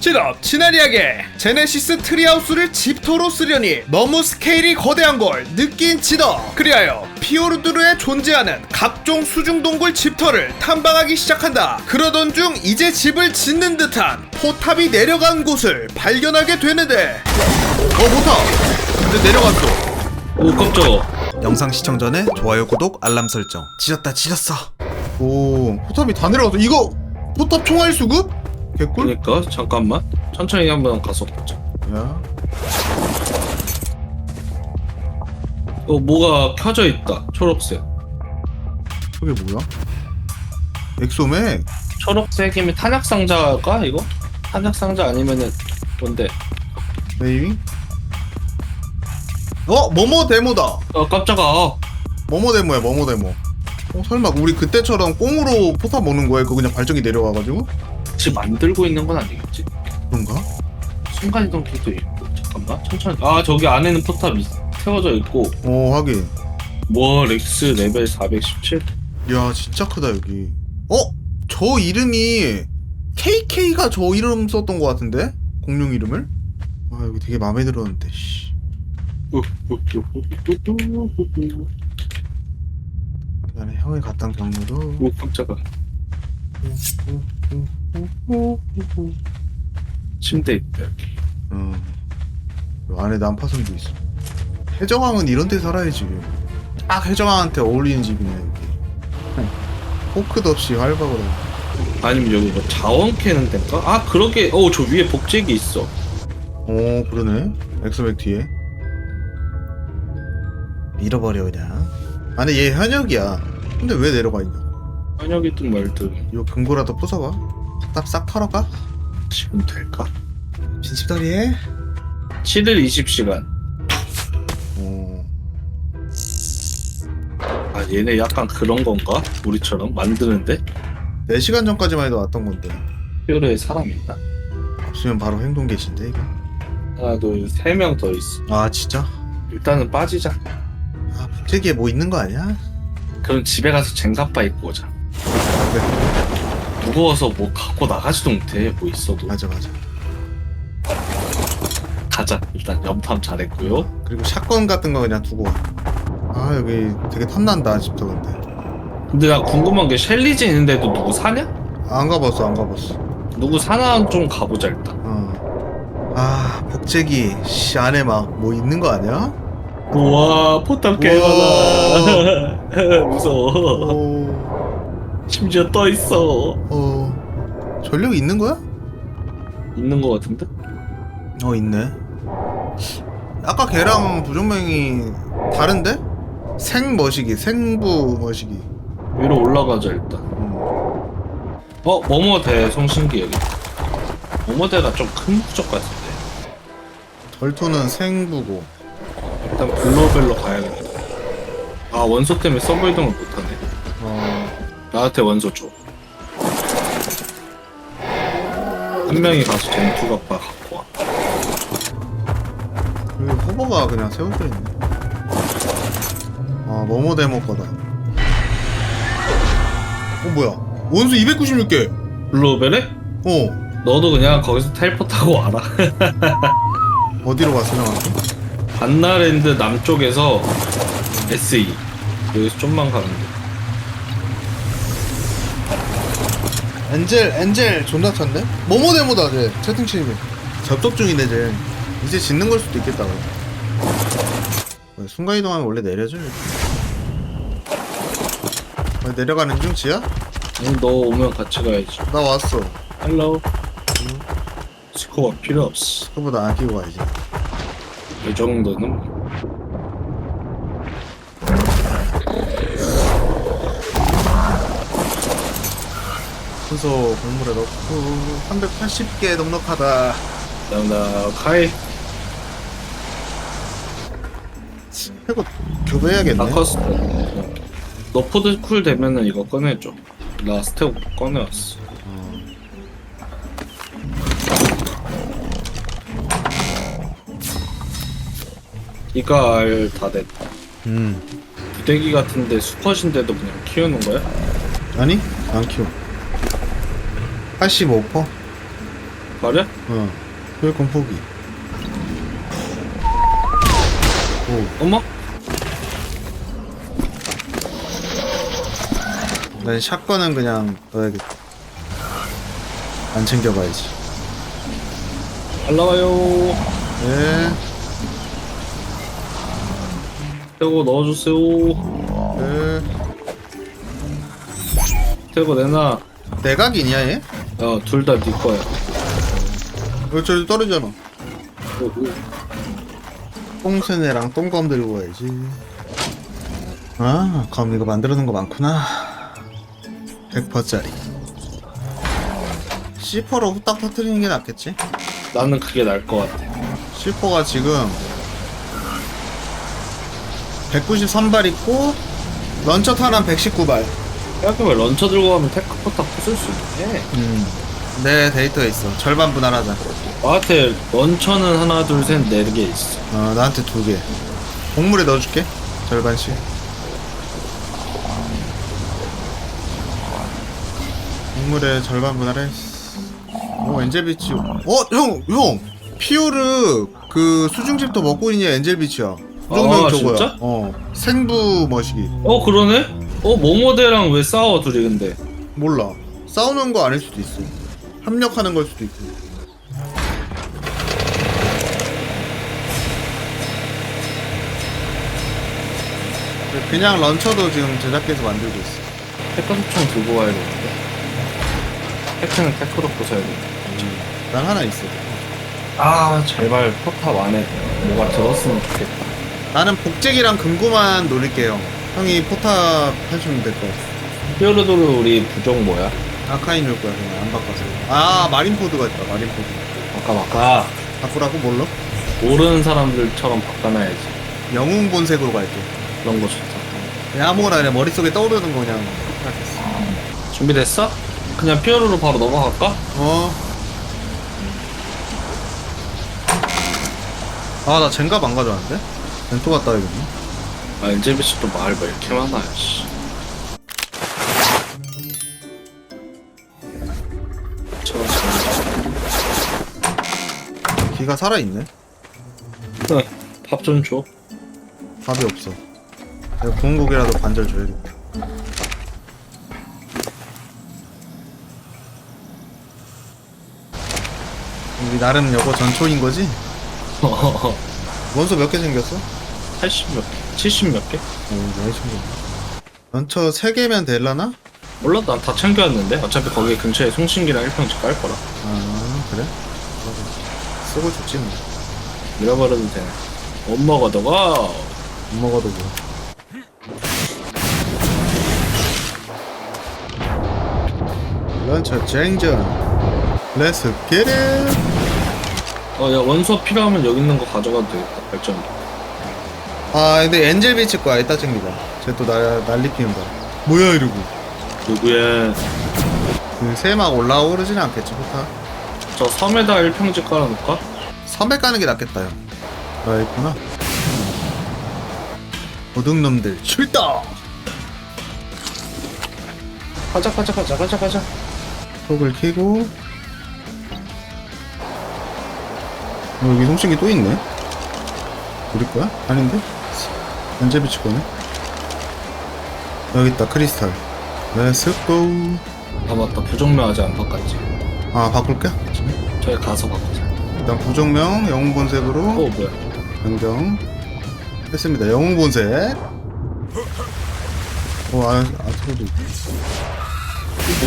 찌럽 지나리하게. 제네시스 트리하우스를 집토로 쓰려니 너무 스케일이 거대한 걸 느낀 지덕 그리하여 피오르드르에 존재하는 각종 수중동굴 집터를 탐방하기 시작한다. 그러던 중 이제 집을 짓는 듯한 포탑이 내려간 곳을 발견하게 되는데. 어 포탑! 근데 내려갔어. 오 깜짝아. 영상 시청 전에 좋아요 구독 알람 설정. 지졌다 지졌어. 오 포탑이 다 내려갔어 이거 포탑 총알 수급? 개꿀? 그러니까 잠깐만 천천히 한번 가서 보자 야 어 뭐가 켜져 있다 초록색 저게 뭐야? 엑소맥 초록색이면 탄약 상자가 이거? 탄약 상자 아니면은 뭔데 메이빙 어? 뭐뭐 데모다 어 깜짝아 어, 뭐뭐 데모야 뭐뭐 데모 어 설마 우리 그때처럼 꽁으로 포탑 먹는 거야? 그거 그냥 발전기 내려와가지고? 집 만들고 있는 건 아니겠지? 그런가? 순간이동기도 있고 잠깐만 천천히 아 저기 안에는 포탑이 세워져 있고 어 하긴 뭐 렉스 레벨 417 야 진짜 크다 여기 어? 저 이름이 KK가 저 이름 썼던 것 같은데? 공룡 이름을? 아 여기 되게 마음에 들었는데 씨. 미안해 형이 갔던 경로도 오 깜짝아 침대 있다 여기. 어. 요 안에 난파선도 있어. 해적왕은 이런 데 살아야지. 딱 해적왕한테 어울리는 집이네 여기. 포크도 없이 하고 아니면 여기 뭐 자원 캐는 데인가? 아 그러게. 어 저 위에 복제기 있어. 오 그러네. 엑소맥 뒤에. 밀어버려 그냥. 아 근데 얘 현역이야. 근데 왜 내려가 있냐 현역이든 말든. 이거 금고라도 부숴봐 포탑 싹 털어 가? 지금 될까? 빈집털이해 7일 20시간. 오. 아 얘네 약간 그런 건가? 우리처럼? 만드는데? 4시간 전까지만 해도 왔던 건데. 뼈에 사람 있다 없으면 바로 행동 계신데 이거? 하나 둘세 명 더 있어. 아 진짜? 일단은 빠지자. 아 북제기에 뭐 있는 거 아니야? 그럼 집에 가서 쟁갑바 입고 오자. 그래 무거워서 뭐 갖고 나가지도 못해 뭐 있어도. 맞아 맞아. 가자. 일단 염탐 잘했고요. 그리고 샷건 같은 거 그냥 두고 와아 여기 되게 탐난다 집도 근데. 근데 나 궁금한 게 셸리지 있는데도 누구 사냐? 안 가봤어 안 가봤어. 누구 사나 좀 가보자 일단. 어. 아 복제기 씨 안에 막 뭐 있는 거 아니야? 우와 포탑 개많아. 무서워. 오, 심지어 떠 있어 어 전력 있는 거야? 있는 거 같은데? 어 있네 아까 걔랑 부정명이 다른데? 생 머시기 생부 머시기 위로 올라가자 일단 음. 어? 뭐뭐대 송신기 여기 뭐뭐대가 좀큰 부족 같은데 덜토는 생부고 일단 블로벨로 가야겠다 아 원소 때문에 서버 이동을 못하네 어 나한테 원소 줘. 한 명이 가서 전투 갑바 갖고 와. 여기 후보가 그냥 세워져 있네 아 뭐뭐 데모 거다 어 뭐야 원수 296개 블로벨에? 어 너도 그냥 거기서 텔포 타고 와라. 어디로 갔어 형한테? 반나랜드 남쪽에서 SE. 여기서 좀만 가면 돼. 엔젤 엔젤 존나 찬데? 뭐뭐 데모다 쟤 채팅치는 접속 중이네 쟤 이제 짓는 걸 수도 있겠다 왜, 순간이동하면 원래 내려줘 이렇게. 왜 내려가는 중 지야? 응, 너 오면 같이 가야지. 나 왔어 헬로. 스코어 필요 없어. 그거보다 안 끼고 가야지 이 정도는. 순서 공물에 넣고 380개 넉넉하다 나 카이. 이거 교배해야겠네 나 커스텀. 너 포드 쿨 되면은 이거 꺼내줘. 나 스텝 꺼내왔어. 이갈 다 됐다. 음 부대기 같은데 수컷인데도 그냥 키우는 거야? 아니 안 키워 85%? 말이야? 어. 그건 포기. 오, 어머? 난 샷건은 그냥 넣어야겠다. 안 챙겨봐야지. 잘 나와요. 네, 태고 넣어주세요. 네. 태고 내놔. 내각이냐 얘? 어, 둘다 네 거야. 왜 저기 떨어지잖아. 어, 어. 똥새네랑 똥검 들고 가야지. 아, 검 이거 만들어 놓은 거 많구나. 100%짜리. C4로 후딱 터트리는 게 낫겠지? 나는 그게 나을 것 같아. C4가 지금 193발 있고 런처 탄환 119발. 생각해보면 런처 들고 가면 테크 포탑 부술 수 있네. 음. 내 데이터에 있어. 절반 분할하자. 나한테 런처는 하나, 둘, 셋, 네 개 있어. 어, 나한테 두 개. 곡물에 넣어줄게. 절반씩. 곡물에 절반 분할해. 오, 엔젤비치. 어, 형, 형! 피오르 그 수중집도 먹고 있냐 엔젤비치야. 부정명 아, 저거야. 진짜? 어, 생부 머시기. 어, 그러네? 어, 모모대랑 왜 싸워, 둘이 근데? 몰라. 싸우는 거 아닐 수도 있어. 협력하는 걸 수도 있고. 그냥 런처도 지금 제작해서 만들고 있어. 테크소총 들고 가야겠는데? 테크는 테크로 부숴야 돼. 난 하나 있어. 아, 제발 포탑 안에 뭐가 들었으면 좋겠다. 나는 복제기랑 금고만 노릴게요. 형이 포탑 해주면 될 것 같아. 히어로도르 우리 부종 뭐야? 아카인 올 거야, 그냥 안 바꿔서. 아, 마린포드가 있다, 마린포드. 바꿔 바꿔. 바꾸라고 뭘로? 모르는 사람들처럼 바꿔놔야지. 영웅 본색으로 갈게. 그런 거 좋다. 그냥 아무거나 그냥 머릿속에 떠오르는 거 그냥 하겠어. 준비됐어? 그냥 피어로로 바로 넘어갈까? 어. 아, 나 젠갑 안 가져왔는데? 젠또 갔다 와야겠네. 아, 엔젤비스 또 마을 왜 이렇게 많아, 씨. 기가 살아있네. 저. 밥좀 줘. 밥이 없어. 내가 고기라도 반절 줘야겠다. 우리 나름 여거 전초인 거지? 원소 몇 개 생겼어? 80몇 개? 70몇 개? 어, 많이 챙겼네. 런처 3개면 될라나? 몰라, 난 다 챙겨왔는데? 어차피 거기 근처에 송신기랑 1평집 깔 거라. 아, 그래? 쓰고 좋지 뭐. 밀어버려도 되네. 못 먹어도 가! 못 먹어도 뭐. 런처 쟁전. 렛츠 겟 잇! 어, 야, 원소 필요하면 여기 있는 거 가져가도 되겠다, 발전기. 아 근데 엔젤 비치 거야 이따 챙기자 쟤또 난리 피운다 뭐야 이러고 누구야? 그 세막 올라오르진 않겠지 포타 저 섬에다 1평집 깔아놓을까? 섬에 까는 게 낫겠다 형 아, 있구나 도둑놈들 출동 가자, 가자, 가자, 가자, 가자. 톡을 키고 어, 여기 송신기 또 있네 우리 거야? 아닌데? 엔젤 비치 거네 여기 있다 크리스탈 렛츠고 아, 맞다. 부정명하지 안 바꿨지. 아 바꿀게 저기 가서 바꾸자. 일단 부정명 영웅 본색으로 어, 뭐야? 변경 했습니다. 영웅 본색. 어, 아, 아트로도 있고.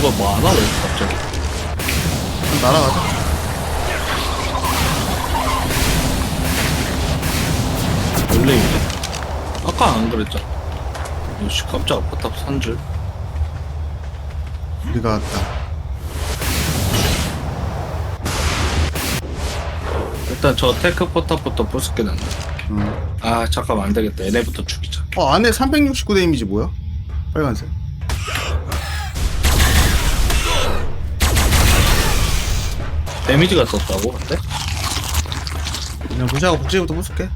뭐가 많아, 왜 이렇게 갑자기? 날아가자. 원래 이래? 아까 안 그랬잖아. 씨, 깜짝 포탑 산 줄. 우리가 왔다. 일단 저 테크 포탑부터 부술게 난다. 음. 아, 잠깐만, 안 되겠다. 얘네부터 죽이자. 어, 안에 369 데미지 뭐야? 빨간색. 데미지가 떴다고, 근데? 그냥 무시하고 복제부터 부술게.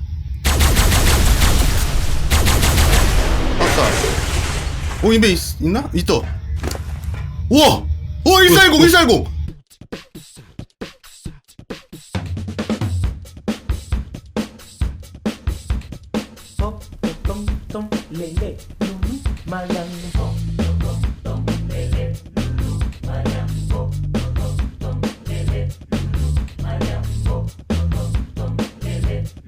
아싸. 오, 인베 있, 있나? 있다. 우와! 오, 140, 140! 똥, 레레, 눈이 말랐는 거